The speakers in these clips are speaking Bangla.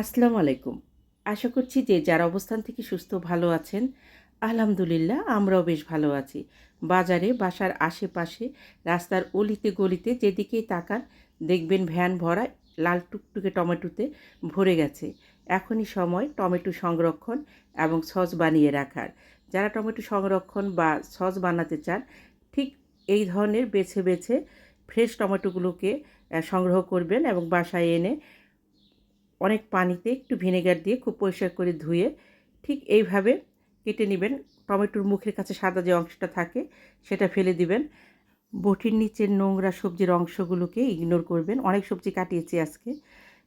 আসসালামু আলাইকুম। আশা করছি যে যার অবস্থান থেকে সুস্থ ভালো আছেন, আলহামদুলিল্লাহ আমরাও বেশ ভালো আছি। বাজারে, বাসার আশেপাশে, রাস্তার অলিতে গলিতে যেদিকেই তাকান, দেখবেন ভ্যান ভরা, লাল টুকটুকে টমেটোতে ভরে গেছে। এখনই সময় টমেটো সংরক্ষণ এবং সস বানিয়ে রাখার। যারা টমেটো সংরক্ষণ বা সস বানাতে চান, ঠিক এই ধরনের বেছে বেছে ফ্রেশ টমেটোগুলোকে সংগ্রহ করবেন এবং বাসায় এনে অনেক পানিতে একটু ভিনেগার দিয়ে খুব পরিষ্কার করে ধুয়ে ঠিক এইভাবে কেটে নেবেন। টমেটোর মুখের কাছে সাদা যে অংশটা থাকে সেটা ফেলে দিবেন। বটির নিচের নোংরা সবজির অংশগুলোকে ইগনোর করবেন। অনেক সবজি কাটিয়েছি আজকে।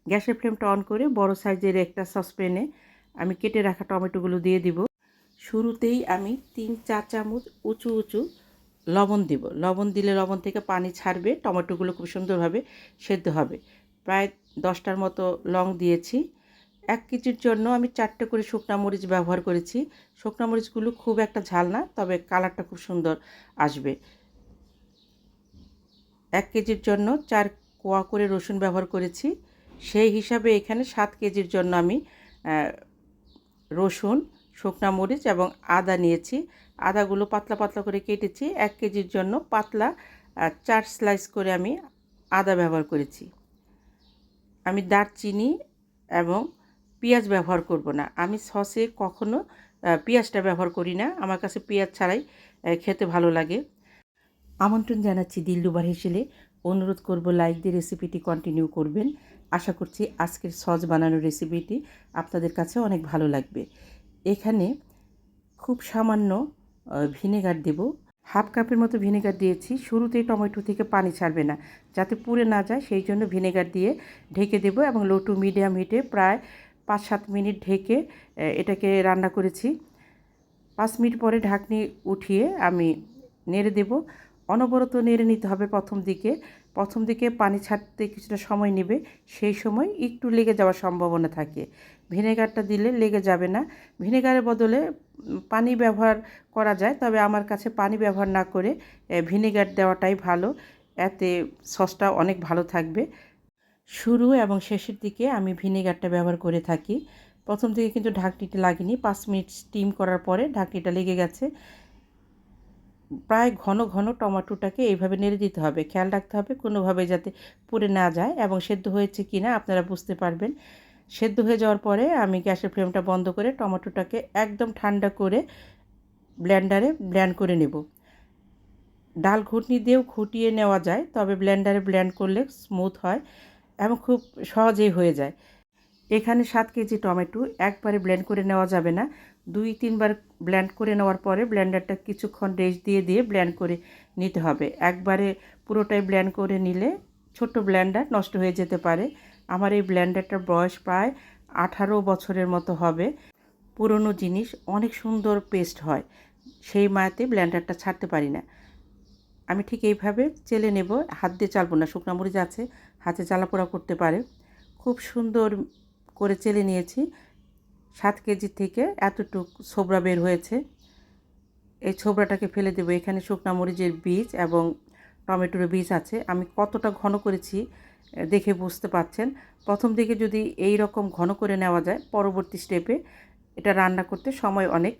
গ্যাসের ফ্লেমটা অন করে বড় সাইজের একটা সসপ্যানে আমি কেটে রাখা টমেটোগুলো দিয়ে দিব। শুরুতেই আমি তিন চা চামচ উঁচু উঁচু লবণ দিব। লবণ দিলে লবণ থেকে পানি ছাড়বে, টমেটোগুলো খুব সুন্দরভাবে সেদ্ধ হবে। প্রায় দশটার মতো লং দিয়েছি। এক কেজির জন্য আমি চারটে করে শুকনা মরিচ ব্যবহার করেছি। শুকনা মরিচগুলো খুব একটা ঝাল না, তবে কালারটা খুব সুন্দর আসবে। এক কেজির জন্য চার কোয়া করে রসুন ব্যবহার করেছি। সেই হিসাবে এখানে সাত কেজির জন্য আমি রসুন, শুকনা মরিচ এবং আদা নিয়েছি। আদাগুলো পাতলা পাতলা করে কেটেছি। এক কেজির জন্য পাতলা চার স্লাইস করে আমি আদা ব্যবহার করেছি। আমি দারচিনি এবং পেঁয়াজ ব্যবহার করব না। আমি সসে কখনো পেঁয়াজটা ব্যবহার করি না। আমার কাছে পেঁয়াজ ছাড়াই খেতে ভালো লাগে। আমন্ত্রণ জানাচ্ছি দিলডুবার হেসেলে। অনুরোধ করব লাইক দিয়ে রেসিপিটি কন্টিনিউ করবেন। আশা করছি আজকের সস বানানোর রেসিপিটি আপনাদের কাছে অনেক ভালো লাগবে। এখানে খুব সামান্য ভিনেগার দেব। হাফ কাপের মতো ভিনেগার দিয়েছি। শুরুতেই টমেটো থেকে পানি ছাড়বে না, যাতে পুড়ে না যায়, সেই জন্য ভিনেগার দিয়ে ঢেকে দেব এবং লো টু মিডিয়াম হিটে প্রায় পাঁচ সাত মিনিট ঢেকে এটাকে রান্না করেছি। পাঁচ মিনিট পরে ঢাকনি উঠিয়ে আমি নেড়ে দেব। অনবরত নেড়ে নিতে হবে প্রথম দিকে। প্রথম দিকে পানি ছাড়তে কিছুটা সময় নেবে, সেই সময় একটু লেগে যাওয়ার সম্ভাবনা থাকে। ভিনেগারটা দিলে লেগে যাবে না। ভিনেগারের বদলে পানি ব্যবহার করা যায়, তবে আমার কাছে পানি ব্যবহার না করে ভিনেগার দেওয়াটাই ভালো। এতে সসটা অনেক ভালো থাকবে। শুরু এবং শেষের দিকে আমি ভিনেগারটা ব্যবহার করে থাকি। প্রথম থেকে কিন্তু ঢাকনিটা লাগেনি। পাঁচ মিনিট স্টিম করার পরে ঢাকনিটা লেগে গেছে। প্রায় ঘন ঘন টমাটোটাকে এইভাবে নেড়ে দিতে হবে। খেয়াল রাখতে হবে কোনোভাবে যাতে পুড়ে না যায় এবং সেদ্ধ হয়েছে কি না আপনারা বুঝতে পারবেন। সেদ্ধ হয়ে যাওয়ার পরে আমি গ্যাসের ফ্লেমটা বন্ধ করে টমেটোটাকে একদম ঠান্ডা করে ব্লেন্ডারে ব্ল্যান্ড করে নেব। ডাল ঘুটনি দিয়েও ঘুটিয়ে নেওয়া যায়, তবে ব্লেন্ডারে ব্ল্যান্ড করলে স্মুথ হয় এবং খুব সহজেই হয়ে যায়। এখানে সাত কেজি টমেটো একবারে ব্লেন্ড করে নেওয়া যাবে না। দুই, তিনবার ব্ল্যান্ড করে নেওয়ার পরে ব্ল্যান্ডারটা কিছুক্ষণ রেস্ট দিয়ে দিয়ে ব্ল্যান্ড করে নিতে হবে। একবারে পুরোটাই ব্ল্যান্ড করে নিলে ছোট ব্ল্যান্ডার নষ্ট হয়ে যেতে পারে। আমার এই ব্ল্যান্ডারটার বয়স প্রায় আঠারো বছরের মতো হবে। পুরনো জিনিস অনেক সুন্দর পেস্ট হয়। সেই মায়াতে ব্ল্যান্ডারটা ছাড়তে পারি না। আমি ঠিক এইভাবে চেলে নেব। হাত দিয়ে চালবো না। শুকনো মরিচ আছে, হাতে চালাপোড়া করতে পারে। খুব সুন্দর করে চেলে নিয়েছি। সাত কেজি থেকে এতটুক ছোবড়া বের হয়েছে। এই ছোবড়াটাকে ফেলে দেবো। এখানে শুকনো মরিচের বীজ এবং টমেটোর বীজ আছে। আমি কতটা ঘন করেছি দেখে বুঝতে পারছেন প্রথম দিকে যদি এই রকম ঘন করে নেওয়া যায়, পরবর্তী স্টেপে এটা রান্না করতে সময় অনেক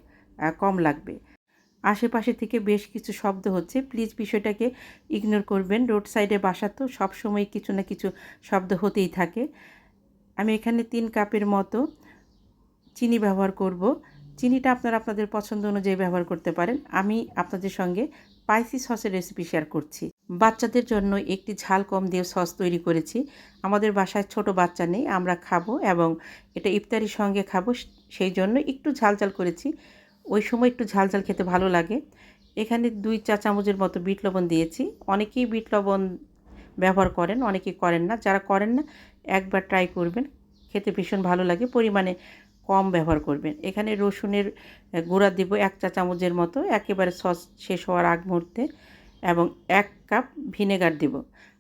কম লাগবে। আশেপাশে থেকে বেশ কিছু শব্দ হচ্ছে। প্লিজ বিষয়টাকে ইগনোর করবেন। রোড সাইডে বাসা তো সবসময় কিছু না কিছু শব্দ হতেই থাকে। আমি এখানে তিন কাপের মতো চিনি ব্যবহার করব। চিনিটা আপনারা আপনাদের পছন্দ অনুযায়ী ব্যবহার করতে পারেন। আমি আপনাদের সঙ্গে স্পাইসি সসের রেসিপি শেয়ার করছি। বাচ্চাদের জন্য একটি ঝাল কম দিয়ে সস তৈরি করেছি। আমাদের বাসায় ছোট বাচ্চা নেই, আমরা খাব এবং এটা ইফতারির সঙ্গে খাব সেই জন্য একটু ঝাল ঝাল করেছি। ওই সময় একটু ঝাল ঝাল খেতে ভালো লাগে। এখানে দুই চা চামচের মতো বিট লবণ দিয়েছি। অনেকেই বিট লবণ ব্যবহার করেন, অনেকেই করেন না। যারা করেন না, একবার ট্রাই করবেন। খেতে ভীষণ ভালো লাগে। পরিমাণে কম ব্যবহার করবেন। এখানে রসুনের গুঁড়া দেব এক চা চামচের মতো। একেবারে সস শেষ হওয়ার আগ মুহূর্তে এবং এক কাপ ভিনেগার দেব।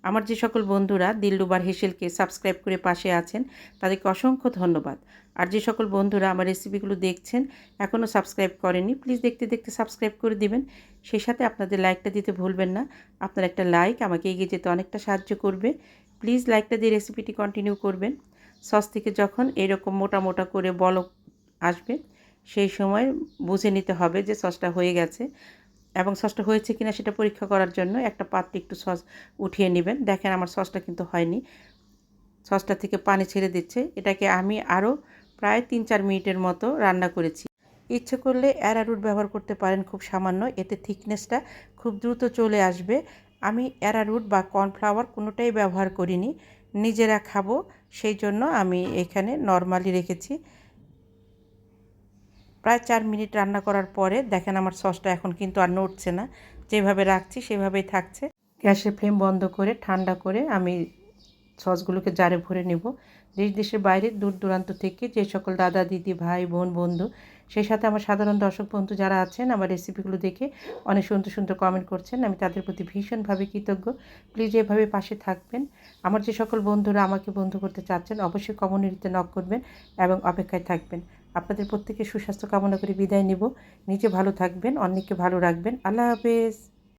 আমার যে সকল বন্ধুরা দিলডুবার হেসেলকে সাবস্ক্রাইব করে পাশে আছেন, তাদেরকে অসংখ্য ধন্যবাদ। আর যে সকল বন্ধুরা আমার রেসিপিগুলো দেখছেন, এখনও সাবস্ক্রাইব করেনি প্লিজ দেখতে দেখতে সাবস্ক্রাইব করে দিবেন। সেই সাথে আপনাদের লাইকটা দিতে ভুলবেন না। আপনার একটা লাইক আমাকে এগিয়ে যেতে অনেকটা সাহায্য করবে। প্লিজ লাইকটা দিয়ে রেসিপিটি কন্টিনিউ করবেন। সস থেকে যখন এরকম মোটা মোটা করে বলক আসবে, সেই সময় বুঝে নিতে হবে যে সসটা হয়ে গেছে। এবং সসটা হয়েছে কিনা সেটা পরীক্ষা করার জন্য একটা পাত্রে একটু সস উঠিয়ে নেবেন। দেখেন আমার সসটা কিন্তু হয়নি। সসটা থেকে পানি ছেড়ে দিচ্ছে। এটাকে আমি আরও প্রায় তিন চার মিনিটের মতো রান্না করেছি। ইচ্ছে করলে অ্যারারুট ব্যবহার করতে পারেন, খুব সামান্য। এতে থিকনেসটা খুব দ্রুত চলে আসবে। আমি অ্যারারুট বা কর্নফ্লাওয়ার কোনোটাই ব্যবহার করিনি। নিজেরা খাব, সেই জন্য আমি এখানে নর্মালি রেখেছি। প্রায় চার মিনিট রান্না করার পরে দেখেন আমার সসটা এখন কিন্তু আর নড়ছে না। যেভাবে রাখছি, সেভাবেই থাকছে। গ্যাসের ফ্লেম বন্ধ করে, ঠান্ডা করে আমি সসগুলোকে জারে ভরে নেব। দেশ দেশের বাইরে দূর দূরান্ত থেকে যে সকল দাদা, দিদি, ভাই, বোন, বন্ধু, সেই সাথে আমার সাধারণ দর্শক বন্ধু যারা আছেন, আমার রেসিপিগুলো দেখে অনেক সুন্দর সুন্দর কমেন্ট করছেন। আমি তাদের প্রতি ভীষণভাবে কৃতজ্ঞ। প্লিজ এভাবে পাশে থাকবেন। আমার যে সকল বন্ধুরা আমাকে বন্ধু করতে চাচ্ছেন, অবশ্যই কমিউনিটিতে নক করবেন এবং অপেক্ষায় থাকবেন। আপনাদের প্রত্যেকে সুস্বাস্থ্য কামনা করে বিদায় নেব। নিজে ভালো থাকবেন, অন্যকে ভালো রাখবেন। আল্লাহ হাফেজ।